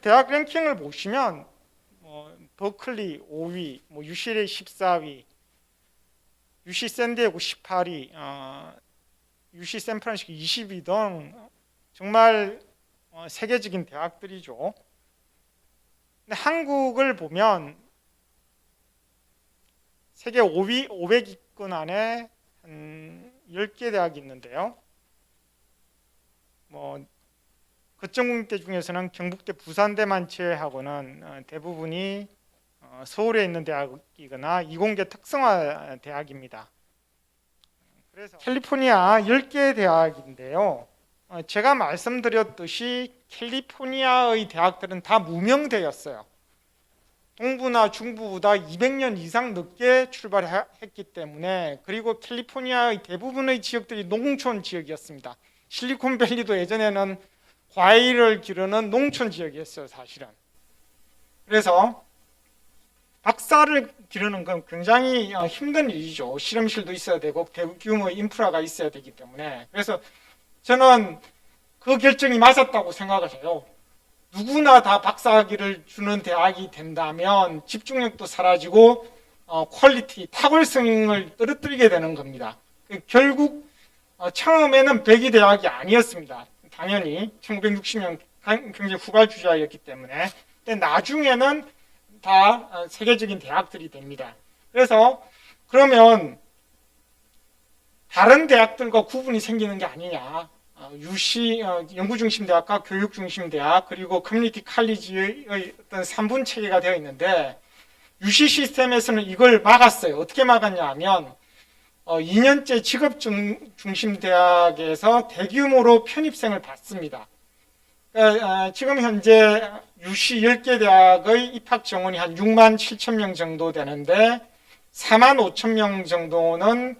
대학 랭킹을 보시면 뭐 버클리 5위, 뭐 UCLA 14위, UC 샌디에고 18위, 어, UC 샌프란시스코 20위 등 정말 어, 세계적인 대학들이죠. 근데 한국을 보면 세계 5위 500위권 안에 한 10개 대학이 있는데요. 뭐 거점국대 중에서는 경북대, 부산대만 제외하고는 어, 대부분이 어, 서울에 있는 대학이거나 이공계 특성화 대학입니다. 그래서 캘리포니아 10개 대학인데요. 어, 제가 말씀드렸듯이 캘리포니아의 대학들은 다 무명대였어요. 동부나 중부보다 200년 이상 늦게 출발했기 때문에 그리고 캘리포니아의 대부분의 지역들이 농촌 지역이었습니다. 실리콘밸리도 예전에는 과일을 기르는 농촌 지역이었어요, 사실은. 그래서 박사를 기르는 건 굉장히 어, 힘든 일이죠. 실험실도 있어야 되고 대규모 인프라가 있어야 되기 때문에. 그래서 저는 그 결정이 맞았다고 생각을 해요. 누구나 다 박사학위를 주는 대학이 된다면 집중력도 사라지고 어, 퀄리티, 탁월성을 떨어뜨리게 되는 겁니다. 그 결국 어, 처음에는 백의 대학이 아니었습니다. 당연히 1960년 굉장히 후발주자였기 때문에. 근데 나중에는 다 어, 세계적인 대학들이 됩니다. 그래서 그러면 다른 대학들과 구분이 생기는 게 아니냐. 어, 유시 어, 연구 중심 대학과 교육 중심 대학 그리고 커뮤니티 칼리지의 어떤 3분 체계가 되어 있는데 유시 시스템에서는 이걸 막았어요. 어떻게 막았냐 하면 어, 2년째 직업 중, 중심 대학에서 대규모로 편입생을 받습니다. 어, 지금 현재 유시 10개 대학의 입학 정원이 한 6만 7천 명 정도 되는데 4만 5천 명 정도는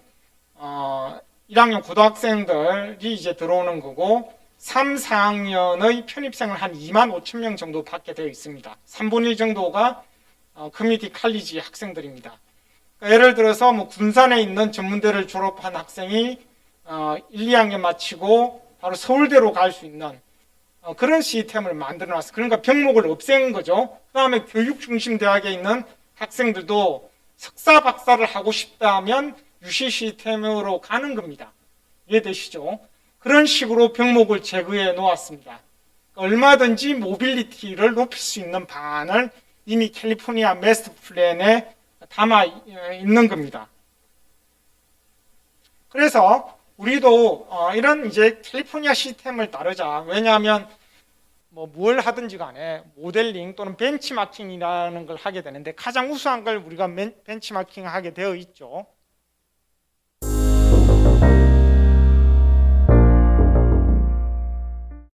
어, 1학년 고등학생들이 이제 들어오는 거고 3, 4학년의 편입생을 한 2만 5천 명 정도 받게 되어 있습니다. 3분의 1 정도가 어, 커뮤니티 칼리지 학생들입니다. 그러니까 예를 들어서 뭐 군산에 있는 전문대를 졸업한 학생이 어, 1, 2학년 마치고 바로 서울대로 갈 수 있는 어, 그런 시스템을 만들어 놨어요. 그러니까 병목을 없앤 거죠. 그 다음에 교육 중심 대학에 있는 학생들도 석사 박사를 하고 싶다면 유시 시스템으로 가는 겁니다. 이해되시죠? 그런 식으로 병목을 제거해 놓았습니다. 얼마든지 모빌리티를 높일 수 있는 방안을 이미 캘리포니아 메스터 플랜에 담아 있는 겁니다. 그래서 우리도 어, 이런 이제 캘리포니아 시스템을 따르자. 왜냐하면 뭐 뭘 하든지 간에 모델링 또는 벤치마킹이라는 걸 하게 되는데 가장 우수한 걸 우리가 벤치마킹 하게 되어 있죠.